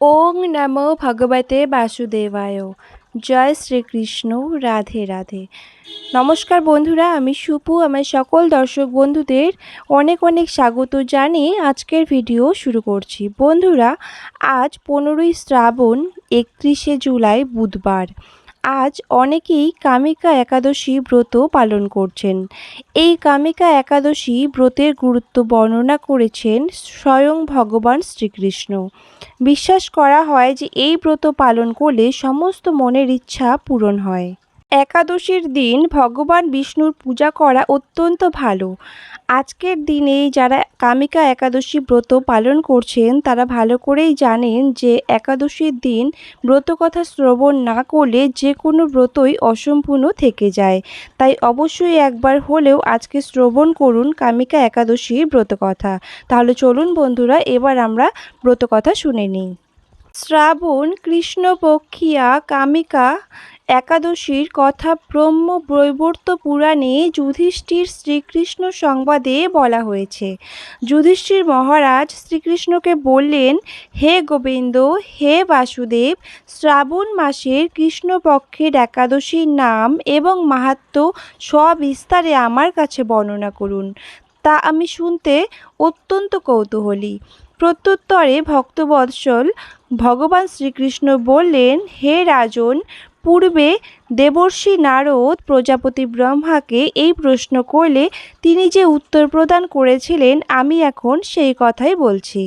ওং নমো ভগবতে বাসুদেবায়। জয় শ্রীকৃষ্ণ, রাধে রাধে। নমস্কার বন্ধুরা, আমি সুপু, আমার সকল দর্শক বন্ধুদের অনেক অনেক স্বাগত জানিয়ে আজকের ভিডিও শুরু করছি। বন্ধুরা, আজ পনেরোই শ্রাবণ, একত্রিশে জুলাই বুধবার। আজ অনেকেই কামিকা একাদশী ব্রত পালন করছেন। এই কামিকা একাদশী ব্রতের গুরুত্ব বর্ণনা করেছেন স্বয়ং ভগবান শ্রীকৃষ্ণ। বিশ্বাস করা হয় যে এই ব্রত পালন করলে সমস্ত মনের ইচ্ছা পূরণ হয়। একাদশীর দিন ভগবান বিষ্ণুর পূজা করা অত্যন্ত ভালো। আজকের দিনে যারা কামিকা একাদশী ব্রত পালন করছেন, তারা ভালো করেই জানেন যে একাদশীর দিন ব্রতকথা শ্রবণ না করলে যে কোনো ব্রতই অসম্পূর্ণ থেকে যায়। তাই অবশ্যই একবার হলেও আজকে শ্রবণ করুন কামিকা একাদশীর ব্রতকথা। তাহলে চলুন বন্ধুরা, এবার আমরা ব্রতকথা শুনে নিই। শ্রাবণ কৃষ্ণপক্ষিয়া কামিকা একাদশীর কথা ব্রহ্ম বৈবর্ত পুরাণে যুধিষ্ঠির শ্রীকৃষ্ণ সংবাদে বলা হয়েছে। যুধিষ্ঠির মহারাজ শ্রীকৃষ্ণকে বললেন, হে গোবিন্দ, হে বাসুদেব, শ্রাবণ মাসের কৃষ্ণপক্ষের একাদশীর নাম এবং মাহাত্ম সবিস্তারে আমার কাছে বর্ণনা করুন। তা আমি শুনতে অত্যন্ত কৌতূহলী। প্রত্যুত্তরে ভক্তবৎসল ভগবান শ্রীকৃষ্ণ বললেন, হে রাজন পূর্বে দেবর্ষী নারদ প্রজাপতি ব্রহ্মাকে এই প্রশ্ন করলে তিনি যে উত্তর প্রদান করেছিলেন, আমি এখন সেই কথাই বলছি।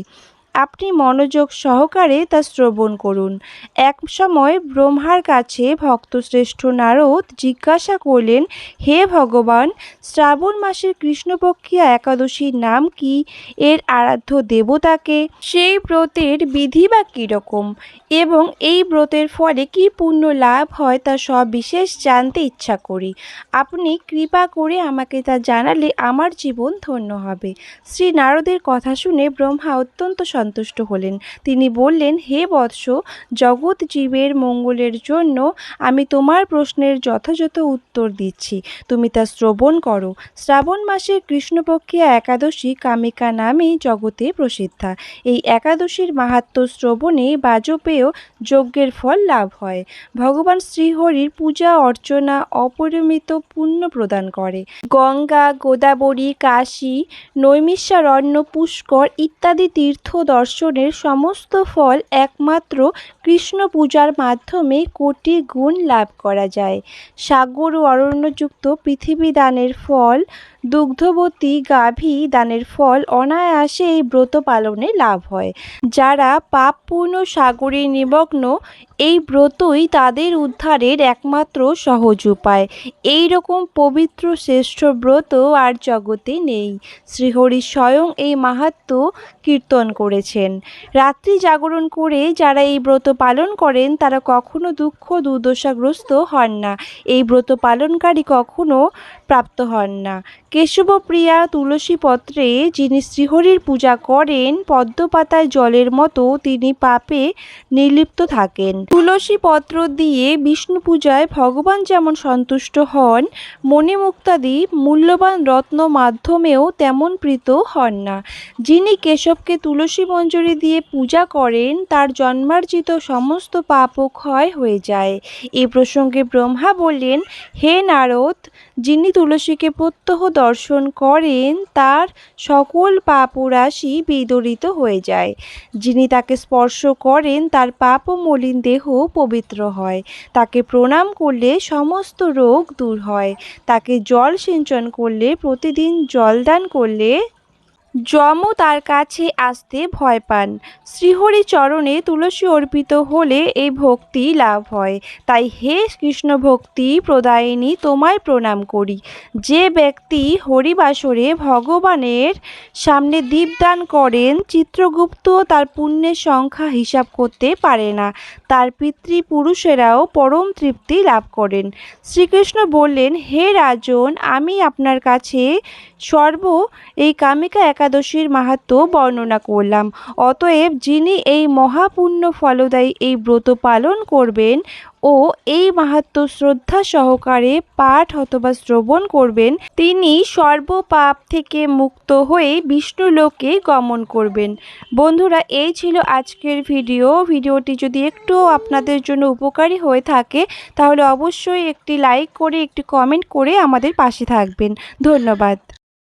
আপনি মনোযোগ সহকারে তা শ্রবণ করুন। এক সময় ব্রহ্মার কাছে ভক্তশ্রেষ্ঠ নারদ জিজ্ঞাসা করলেন, হে ভগবান, শ্রাবণ মাসের কৃষ্ণপক্ষিয়া একাদশীর নাম কি? এর আরাধ্য দেবতাকে? সেই ব্রতের বিধি বা কীরকম? এবং এই ব্রতের ফলে কি পুণ্য লাভ হয় তা সব বিশেষ জানতে ইচ্ছা করি। আপনি কৃপা করে আমাকে তা জানালে আমার জীবন ধন্য হবে। শ্রী নারদের কথা শুনে ব্রহ্মা অত্যন্ত সন্তুষ্ট হলেন। তিনি বললেন, হে বৎস, জগৎ জীবের মঙ্গলের জন্য আমি তোমার প্রশ্নের যথাযথ উত্তর দিচ্ছি। তুমি তা শ্রবণ করো। শ্রাবণ মাসে কৃষ্ণপক্ষিয়া একাদশী কামিকা নামেই জগতে প্রসিদ্ধা। এই একাদশীর মাহাত্ম শ্রবণে বাজপেয় যজ্ঞের ফল লাভ হয়। ভগবান শ্রীহরির পূজা অর্চনা অপরিমিত পুণ্য প্রদান করে। গঙ্গা, গোদাবরী, কাশী, নৈমিষারণ্য, পুষ্কর ইত্যাদি তীর্থ দর্শনের সমস্ত ফল একমাত্র কৃষ্ণ পূজার মাধ্যমে কোটি গুণ লাভ করা যায়। সাগর ও অরণ্যযুক্ত পৃথিবী দানের ফল দুগ্ধবতী গাভী দানের ফল অনায়াসে এই ব্রত পালনে লাভ হয়। যারা পাপপূর্ণ সাগরে নিমগ্ন, এই ব্রতই তাদের উদ্ধারের একমাত্র সহজ উপায়। এই রকম পবিত্র শ্রেষ্ঠ ব্রত আর জগতে নেই। শ্রীহরি স্বয়ং এই মাহাত্ম কীর্তন করেছেন। রাত্রি জাগরণ করে যারা এই ব্রত পালন করেন, তারা কখনো দুঃখ দুর্দশাগ্রস্ত হন না। এই ব্রত পালনকারী কখনো প্রাপ্ত হন না। কেশবপ্রিয়া তুলসী পত্রে যিনি শ্রীহরির পূজা করেন, পদ্মপাতায় জলের মতো তিনি পাপে নির্লিপ্ত থাকেন। তুলসী পত্র দিয়ে বিষ্ণু পূজায় ভগবান যেমন সন্তুষ্ট হন মণিমুক্তাদি মূল্যবান রত্ন মাধ্যমেও তেমন প্রীত হন না। যিনি কেশবকে তুলসী মঞ্জরি দিয়ে পূজা করেন, তার জন্মার্জিত সমস্ত পাপও ক্ষয় হয়ে যায়। এ প্রসঙ্গে ব্রহ্মা বললেন, হে নারদ যিনি তুলসীকে প্রত্যহ দর্শন করেন, তার সকল পাপরাশি বিদরিত হয়ে যায়। যিনি তাকে স্পর্শ করেন, তার পাপ মলিন দেহ পবিত্র হয়। তাকে প্রণাম করলে সমস্ত রোগ দূর হয়। তাকে জল সিঞ্চন করলে, প্রতিদিন জলদান করলে যমও তার কাছে আসতে ভয় পান। শ্রীহরি চরণে তুলসী অর্পিত হলে এই ভক্তি লাভ হয়। তাই হে কৃষ্ণ ভক্তি প্রদায়িনী, তোমায় প্রণাম করি। যে ব্যক্তি হরিবাসরে ভগবানের সামনে দীপদান করেন, চিত্রগুপ্ত তার পুণ্যের সংখ্যা হিসাব করতে পারে না। তার পিতৃপুরুষেরাও পরম তৃপ্তি লাভ করেন। শ্রীকৃষ্ণ বললেন, হে রাজন, আমি আপনার কাছে সর্ব এই কামিকা একা একাদশীর মাহাত্ম্য বর্ণনা করলাম। অতএব যিনি এই মহাপুণ্য ফলদায়ী এই ব্রত পালন করবেন ও এই মাহাত্ম্য শ্রদ্ধা সহকারে পাঠ অথবা শ্রবণ করবেন, তিনি সর্বপাপ থেকে মুক্ত হয়ে বিষ্ণুলোকে গমন করবেন। বন্ধুরা, এই ছিল আজকের ভিডিও। ভিডিওটি যদি একটু আপনাদের জন্য উপকারী হয়ে থাকে, তাহলে অবশ্যই একটি লাইক করে, একটি কমেন্ট করে আমাদের পাশে থাকবেন। ধন্যবাদ।